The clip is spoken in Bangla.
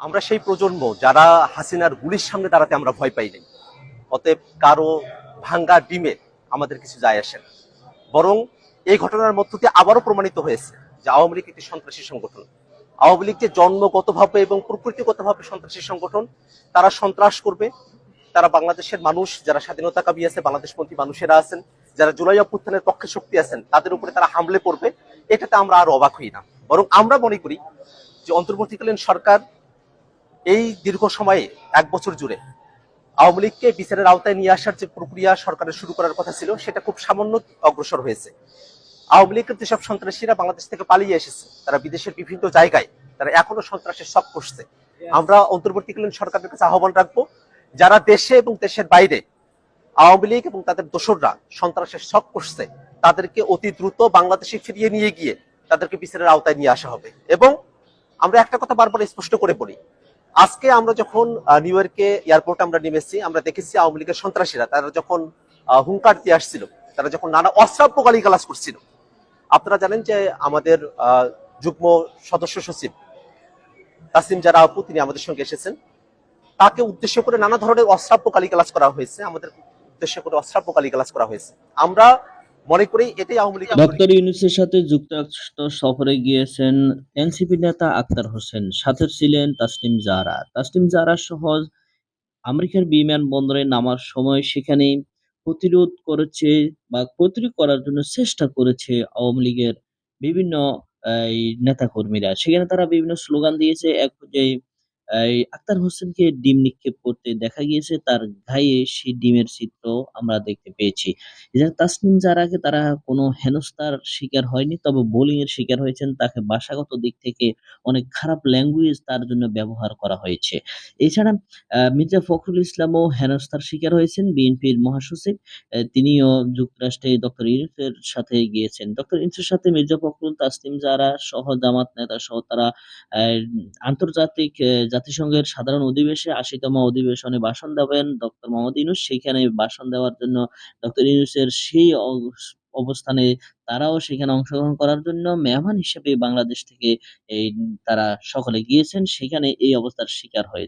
আমরা সেই প্রজন্ম যারা হাসিনার গুলির সামনে দাঁড়াতে আমরা ভয় পাই নাই। অতএব কারও ভাঙ্গা ডিমে আমাদের কিছু যায় আসে না। বরং এই ঘটনার মধ্য দিয়ে আবারও প্রমাণিত হয়েছে যে আওয়ামী লীগ একটি সন্ত্রাসী সংগঠন। আওয়ামী লীগ যে জন্মগতভাবে এবং প্রকৃতিগতভাবে সন্ত্রাসী সংগঠন, তারা সন্ত্রাস করবে। তারা বাংলাদেশের মানুষ, যারা স্বাধীনতা কাবি আছে, বাংলাদেশপন্থী মানুষেরা আছেন, যারা জুলাই অভ্যুত্থানের পক্ষে শক্তি আছেন, তাদের উপরে তারা হামলে পড়বে। এটাতে আমরা আর অবাক হই না। বরং আমরা মনে করি যে অন্তর্বর্তীকালীন সরকার এই দীর্ঘ সময়ে, এক বছর জুড়ে, আওয়ামী লীগকে বিচারের আওতায় নিয়ে আসার যে প্রক্রিয়া সরকারের শুরু করার কথা ছিল, সেটা খুব সামান্য অগ্রসর হয়েছে। আওয়ামী লীগের যেসব সন্ত্রাসীরা বাংলাদেশ থেকে পালিয়ে এসেছে, তারা বিদেশের বিভিন্ন জায়গায়, তারা এখনও সন্ত্রাসের সব করছে আমরা অন্তর্বর্তীকালীন সরকারের কাছে আহ্বান রাখব, যারা দেশে এবং দেশের বাইরে আওয়ামী লীগ এবং তাদের দোসররা সন্ত্রাসের সব করছে তাদেরকে অতি দ্রুত বাংলাদেশে ফিরিয়ে নিয়ে গিয়ে তাদেরকে বিচারের আওতায় নিয়ে আসা হবে। এবং আমরা একটা কথা বারবার স্পষ্ট করে বলি আজকে আমরা যখন নিউ ইয়র্কে এয়ারপোর্টে আমরা নেমেছি, আমরা দেখেছি আওয়ামী লীগের সন্ত্রাসীরা, তারা যখন হুঙ্কার দিয়ে আসছিল, তারা যখন নানা অশ্রাব্য গালিগালাজ করছিল। আপনারা জানেন যে আমাদের যুগ্ম সদস্য সচিব তাসিম যারা আপু তিনি আমাদের সঙ্গে এসেছেন। তাকে উদ্দেশ্য করে নানা ধরনের অশ্রাব্য গালিগালাজ করা হয়েছে, আমাদের উদ্দেশ্য করে অশ্রাব্য গালিগালাজ করা হয়েছে। আমরা মনে করি এটাই আওয়ামী লীগ ডক্টর ইউনুসের সাথে যুক্তরাষ্ট্র সফরে গিয়েছেন এনসিপি নেতা আক্তার হোসেন, সাথে ছিলেন তাসলিম জাহরা তাসলিম জাহরা সহ আমেরিকার বিমান বন্দরে নামার সময় সেখানে প্রতিরোধ করেছে বা প্রতিরোধ করার জন্য চেষ্টা করেছে আওয়ামী লীগের বিভিন্ন নেতাকর্মীরা। সেখানে তারা বিভিন্ন স্লোগান দিয়েছে, এক পর্যায়ে এই আক্তার হোসেনকে ডিম নিক্ষেপ করতে দেখা গিয়েছে, তার গায়ে সেই ডিমের চিত্র আমরা দেখতে পেয়েছি। এছাড়া তাসনিম জারাকে তারা কোনো হেনস্থার শিকার হয়নি, তবে বোলিং এর শিকার হয়েছেন। তাকে ভাষাগত দিক থেকে অনেক খারাপ ল্যাঙ্গুয়েজ তার জন্য ব্যবহার করা হয়েছে। এছাড়া মির্জা ফখরুল ইসলামও হেনস্থার শিকার হয়েছেন বিএনপির মহাসচিব। তিনিও যুক্তরাষ্ট্রে ডক্টর ইউনুসের সাথে গিয়েছেন। ডক্টর ইউনুসের সাথে মির্জা ফখরুল, তাসনিম জারা সহ জামাত নেতা সহ তারা আন্তর্জাতিক জাতিসংঘের সাধারণ অধিবেশনে আশিতম অধিবেশনে ভাষণ দেবেন ডক্টর মোহাম্মদ ইউনুস। সেখানে ভাষণ দেওয়ার জন্য ডক্টর ইউনুসের সেই অব- অবস্থানে তারাও সেখানে অংশগ্রহণ করার জন্য মেহমান হিসেবে বাংলাদেশ থেকে এই তারা সকলে গিয়েছেন। সেখানে এই অবস্থার শিকার হয়েছে।